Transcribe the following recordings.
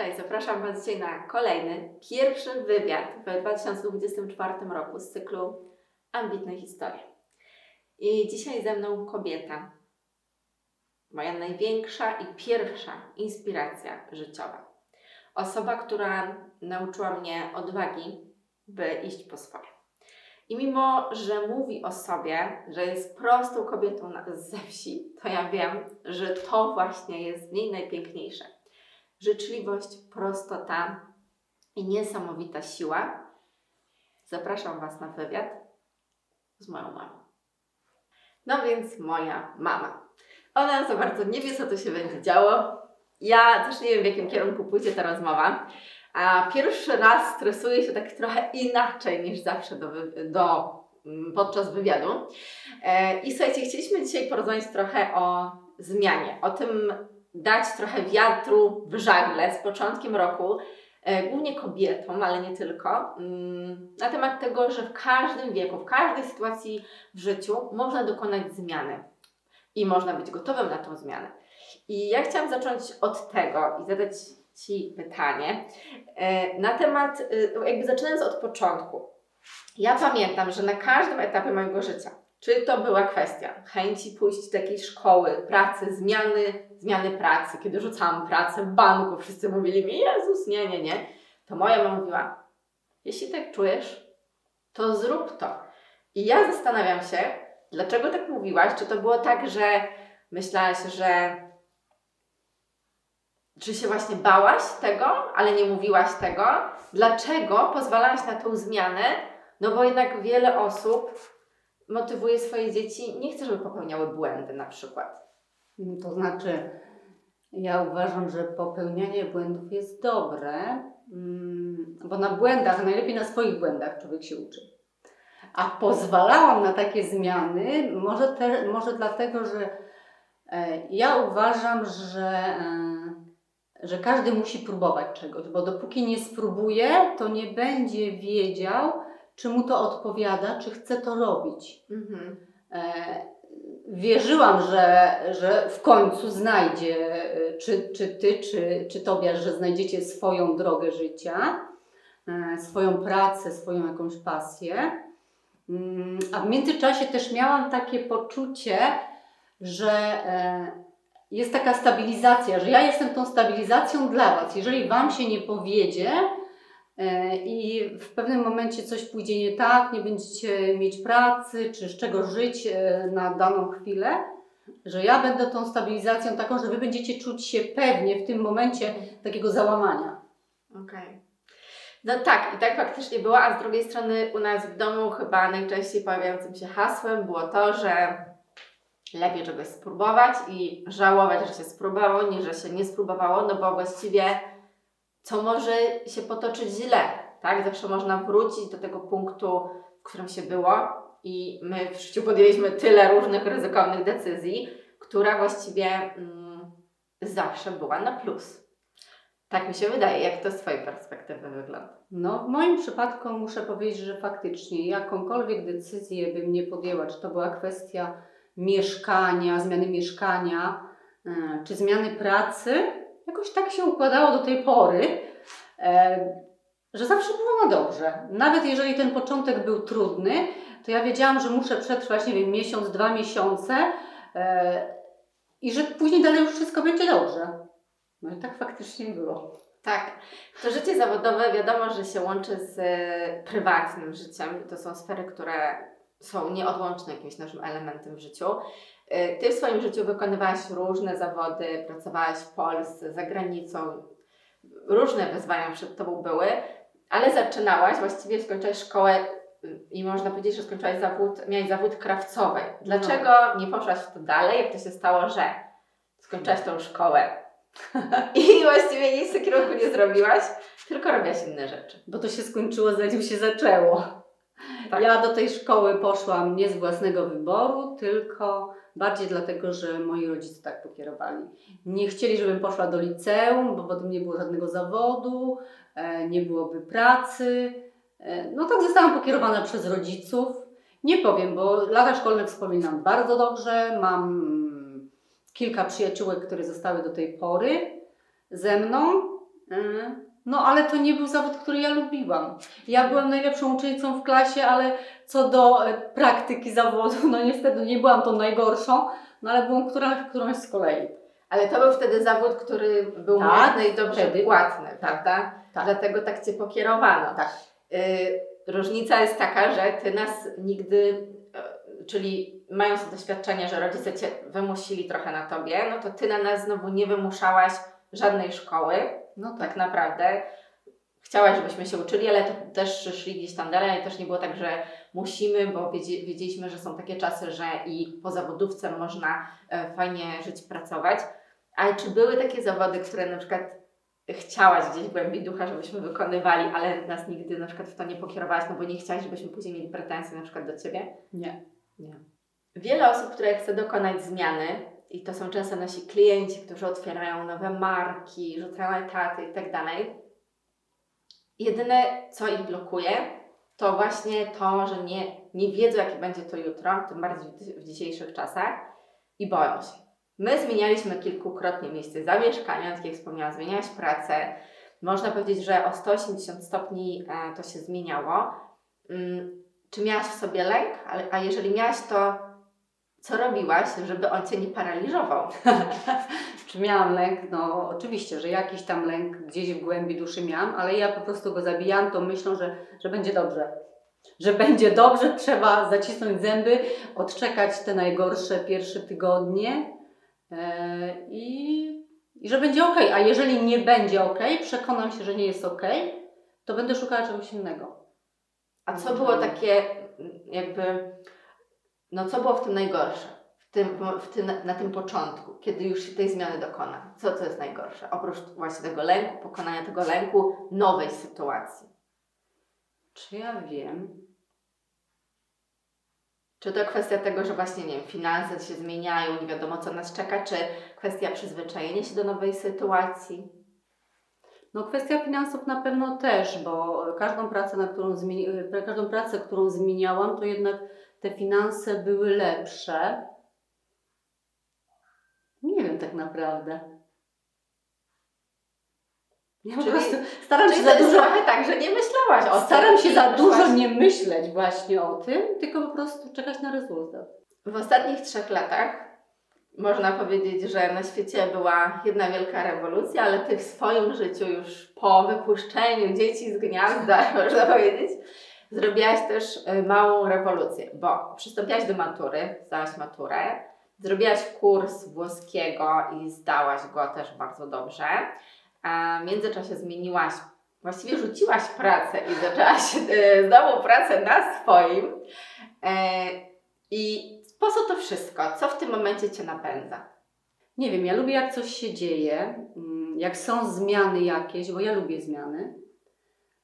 Cześć, zapraszam Was dzisiaj na kolejny, pierwszy wywiad w 2024 roku z cyklu Ambitne Historie. I dzisiaj ze mną kobieta, moja największa i pierwsza inspiracja życiowa. Osoba, która nauczyła mnie odwagi, by iść po swoje. I mimo, że mówi o sobie, że jest prostą kobietą ze wsi, to ja wiem, że to właśnie jest w niej najpiękniejsze życzliwość, prostota i niesamowita siła. Zapraszam Was na wywiad z moją mamą. No więc moja mama. Ona za bardzo nie wie, co tu się będzie działo. Ja też nie wiem, w jakim kierunku pójdzie ta rozmowa. A pierwszy raz stresuję się tak trochę inaczej niż zawsze do, do, mm, podczas wywiadu. E, I słuchajcie, chcieliśmy dzisiaj porozmawiać trochę o zmianie, o tym, dać trochę wiatru w żagle z początkiem roku, e, głównie kobietom, ale nie tylko, mm, na temat tego, że w każdym wieku, w każdej sytuacji w życiu można dokonać zmiany i można być gotowym na tą zmianę. I ja chciałam zacząć od tego i zadać Ci pytanie e, na temat, e, jakby zaczynając od początku. Ja pamiętam, że na każdym etapie mojego życia, czy to była kwestia chęci pójść do jakiejś szkoły, pracy, zmiany, zmiany pracy, kiedy rzucałam pracę w banku, wszyscy mówili mi, Jezus, nie, nie, nie, to moja mama mówiła, jeśli tak czujesz, to zrób to. I ja zastanawiam się, dlaczego tak mówiłaś, czy to było tak, że myślałaś, że czy się właśnie bałaś tego, ale nie mówiłaś tego? Dlaczego pozwalałaś na tą zmianę? No bo jednak wiele osób motywuje swoje dzieci, nie chce, żeby popełniały błędy na przykład. To znaczy, ja uważam, że popełnianie błędów jest dobre, mm, bo na błędach, najlepiej na swoich błędach człowiek się uczy. A pozwalałam na takie zmiany, może, te, może dlatego, że e, ja uważam, że, e, że każdy musi próbować czegoś, bo dopóki nie spróbuje, to nie będzie wiedział, czy mu to odpowiada, czy chce to robić. Mhm. E, wierzyłam, że, że w końcu znajdzie, czy, czy ty, czy, czy Tobiasz, że znajdziecie swoją drogę życia, e, swoją pracę, swoją jakąś pasję. Mm, A w międzyczasie też miałam takie poczucie, że e, jest taka stabilizacja, że ja jestem tą stabilizacją dla Was. Jeżeli Wam się nie powiedzie, i w pewnym momencie coś pójdzie nie tak, nie będziecie mieć pracy, czy z czego żyć e, na daną chwilę, że ja będę tą stabilizacją taką, że Wy będziecie czuć się pewnie w tym momencie takiego załamania. Okej. No tak, i tak faktycznie było, a z drugiej strony u nas w domu chyba najczęściej pojawiającym się hasłem było to, że lepiej czegoś spróbować i żałować, że się spróbowało, niż że się nie spróbowało, no bo właściwie co może się potoczyć źle, tak? Zawsze można wrócić do tego punktu, w którym się było i my w życiu podjęliśmy tyle różnych ryzykownych decyzji, która właściwie mm, zawsze była na plus. Tak mi się wydaje. Jak to z Twojej perspektywy wygląda? No, w moim przypadku muszę powiedzieć, że faktycznie jakąkolwiek decyzję bym nie podjęła, czy to była kwestia mieszkania, zmiany mieszkania, e, czy zmiany pracy, jakoś tak się układało do tej pory, e, że zawsze było na dobrze. Nawet jeżeli ten początek był trudny, to ja wiedziałam, że muszę przetrwać, nie wiem, miesiąc, dwa miesiące e, i że później dalej już wszystko będzie dobrze. No i tak faktycznie było. Tak. To życie zawodowe wiadomo, że się łączy z e, prywatnym życiem. To są sfery, które są nieodłączne jakimś naszym elementem w życiu. E, Ty w swoim życiu wykonywałaś różne zawody, pracowałaś w Polsce, za granicą. Różne wyzwania przed Tobą były, ale zaczynałaś, właściwie skończyłaś szkołę y, i można powiedzieć, że skończyłaś zawód, miałaś zawód krawcowej. Dlaczego nie poszłaś w to dalej? Jak to się stało, że skończyłaś tą szkołę i właściwie nic w tym kierunku nie zrobiłaś, tylko robiłaś inne rzeczy. Bo to się skończyło zanim się zaczęło. Tak. Ja do tej szkoły poszłam nie z własnego wyboru, tylko bardziej dlatego, że moi rodzice tak pokierowali. Nie chcieli, żebym poszła do liceum, bo potem nie było żadnego zawodu, e, nie byłoby pracy. E, No tak zostałam pokierowana przez rodziców. Nie powiem, bo lata szkolne wspominam bardzo dobrze. Mam mm, kilka przyjaciółek, które zostały do tej pory ze mną. No ale to nie był zawód, który ja lubiłam. Ja byłam najlepszą uczennicą w klasie, ale co do e, praktyki zawodu, no niestety nie byłam tą najgorszą, no ale byłam która, którąś z kolei. Ale to był wtedy zawód, który był Tak, modny i dobrze wtedy. płatny, prawda? tak. Dlatego tak Cię pokierowano. Tak. Y, różnica jest taka, że Ty nas nigdy, e, czyli mając doświadczenie, że rodzice Cię wymusili trochę na Tobie, no to Ty na nas znowu nie wymuszałaś żadnej szkoły, No tak. tak naprawdę. Chciałaś, żebyśmy się uczyli, ale to też szli gdzieś tam dalej, ale też nie było tak, że musimy, bo wiedzie, wiedzieliśmy, że są takie czasy, że i po zawodówce można e, fajnie żyć, pracować. Ale czy były takie zawody, które na przykład chciałaś gdzieś w głębi ducha, żebyśmy wykonywali, ale nas nigdy na przykład w to nie pokierowałaś, no bo nie chciałaś, żebyśmy później mieli pretensje na przykład do Ciebie? Nie. Nie. Wiele osób, które chce dokonać zmiany, i to są często nasi klienci, którzy otwierają nowe marki, rzucają etaty i tak. Jedyne, co ich blokuje, to właśnie to, że nie, nie wiedzą, jakie będzie to jutro, tym bardziej w, dzisiejszych czasach i boją się. My zmienialiśmy kilkukrotnie miejsce zamieszkania, tak jak wspomniałam, zmieniałaś pracę. Można powiedzieć, że o 180 stopni e, to się zmieniało. Mm, czy miałaś w sobie lęk? A jeżeli miałaś, to co robiłaś, żeby on Cię nie paraliżował? Czy miałam lęk? No oczywiście, że jakiś tam lęk gdzieś w głębi duszy miałam, ale ja po prostu go zabijam tą myślą, że, że będzie dobrze. Że będzie dobrze, trzeba zacisnąć zęby, odczekać te najgorsze pierwsze tygodnie e, i, i że będzie ok. A jeżeli nie będzie ok, przekonam się, że nie jest ok, to będę szukała czegoś innego. A co było takie, mm, jakby, no co było w tym najgorsze? W tym, w tym, na tym początku, kiedy już się tej zmiany dokona. Co to jest najgorsze? Oprócz właśnie tego lęku, pokonania tego lęku, nowej sytuacji. Czy ja wiem? Czy to kwestia tego, że właśnie, nie wiem, finanse się zmieniają, nie wiadomo co nas czeka, czy kwestia przyzwyczajenia się do nowej sytuacji? No kwestia finansów na pewno też, bo każdą pracę, na którą zmieni- e, każdą pracę, którą zmieniałam, to jednak te finanse były lepsze. Nie wiem tak naprawdę. Ja po Czyli- prostu staram się za dużo, tak, że nie myślałaś o tym. staram się za dużo poszłaś- nie myśleć właśnie o tym, tylko po prostu czekać na rezultat. W ostatnich trzech latach można powiedzieć, że na świecie była jedna wielka rewolucja, ale ty w swoim życiu już po wypuszczeniu dzieci z gniazda, można powiedzieć, zrobiłaś też y, małą rewolucję, bo przystąpiłaś do matury, zdałaś maturę, zrobiłaś kurs włoskiego i zdałaś go też bardzo dobrze. A w międzyczasie zmieniłaś, właściwie rzuciłaś pracę i zaczęłaś y, znowu pracę na swoim. E, I po co to wszystko? Co w tym momencie Cię napędza? Nie wiem, ja lubię jak coś się dzieje, mm, jak są zmiany jakieś, bo ja lubię zmiany.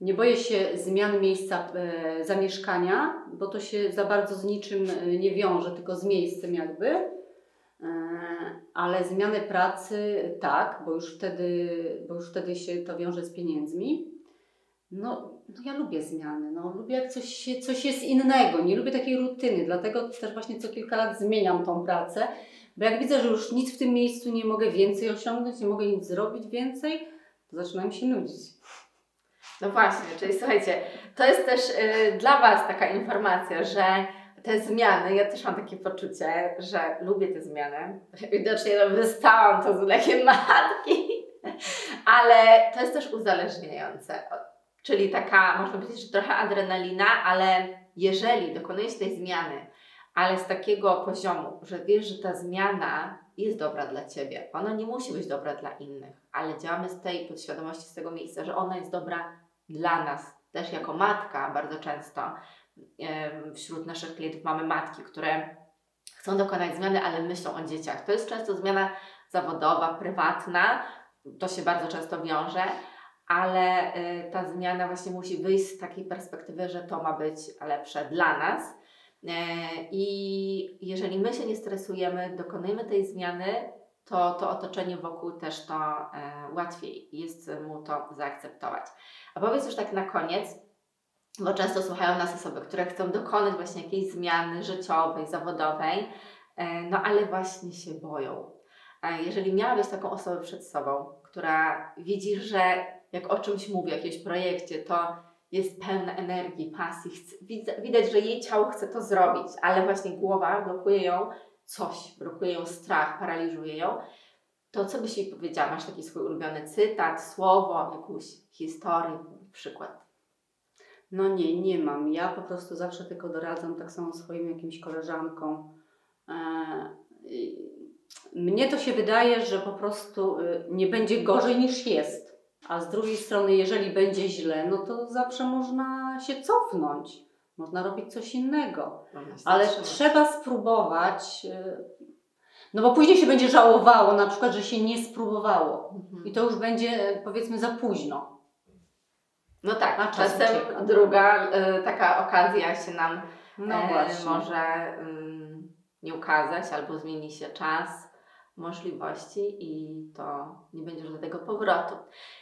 Nie boję się zmian miejsca e, zamieszkania, bo to się za bardzo z niczym e, nie wiąże, tylko z miejscem jakby. E, ale zmiany pracy tak, bo już wtedy, bo już wtedy się to wiąże z pieniędzmi. No, no ja lubię zmiany, no, lubię jak coś, coś jest innego, nie lubię takiej rutyny, dlatego też właśnie co kilka lat zmieniam tą pracę, bo jak widzę, że już nic w tym miejscu nie mogę więcej osiągnąć, nie mogę nic zrobić więcej, to zaczynam się nudzić. No właśnie, czyli słuchajcie, to jest też y, dla Was taka informacja, że te zmiany, ja też mam takie poczucie, że lubię te zmiany. Widocznie no, wystałam to z mlekiem matki, ale to jest też uzależniające. Czyli taka, można powiedzieć, że trochę adrenalina, ale jeżeli dokonujesz tej zmiany, ale z takiego poziomu, że wiesz, że ta zmiana jest dobra dla Ciebie, ona nie musi być dobra dla innych, ale działamy z tej podświadomości, z tego miejsca, że ona jest dobra dla nas, też jako matka bardzo często wśród naszych klientów mamy matki, które chcą dokonać zmiany, ale myślą o dzieciach. To jest często zmiana zawodowa, prywatna, to się bardzo często wiąże, ale y, ta zmiana właśnie musi wyjść z takiej perspektywy, że to ma być lepsze dla nas. E, I jeżeli my się nie stresujemy, dokonujemy tej zmiany, to, to otoczenie wokół też to e, łatwiej jest mu to zaakceptować. A powiedz już tak na koniec, bo często słuchają nas osoby, które chcą dokonać właśnie jakiejś zmiany życiowej, zawodowej, e, no ale właśnie się boją. A jeżeli miałabyś taką osobę przed sobą, która widzi, że jak o czymś mówi, o jakimś projekcie, to jest pełna energii, pasji, widać, że jej ciało chce to zrobić, ale właśnie głowa blokuje ją coś, blokuje ją strach, paraliżuje ją, to co byś jej powiedziała? Masz taki swój ulubiony cytat, słowo, jakąś historię, przykład? No nie, nie mam. Ja po prostu zawsze tylko doradzam tak samo swoim jakimś koleżankom. E, Mnie to się wydaje, że po prostu y, nie będzie gorzej niż jest. A z drugiej strony, jeżeli będzie źle, no to zawsze można się cofnąć. Można robić coś innego. Ale trzeba spróbować. y, No bo później się będzie żałowało, na przykład, że się nie spróbowało. Mhm. I to już będzie y, powiedzmy za późno. No tak, A a czas czasem ucieka. druga e, taka okazja się nam No e, może ym, nie ukazać, albo zmieni się czas, możliwości i to nie będzie tego powrotu.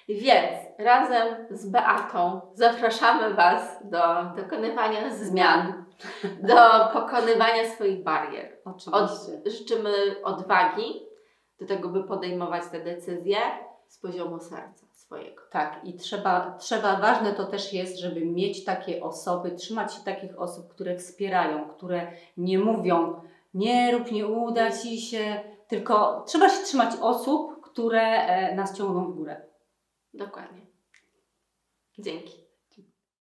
Więc razem z Beatą zapraszamy Was do dokonywania zmian, do pokonywania swoich barier. Oczywiście. Życzymy odwagi do tego, by podejmować te decyzje z poziomu serca swojego. Tak, i trzeba, trzeba, ważne to też jest, żeby mieć takie osoby, trzymać się takich osób, które wspierają, które nie mówią, nie rób, nie uda ci się, tylko trzeba się trzymać osób, które e, nas ciągną w górę. Dokładnie. Dzięki.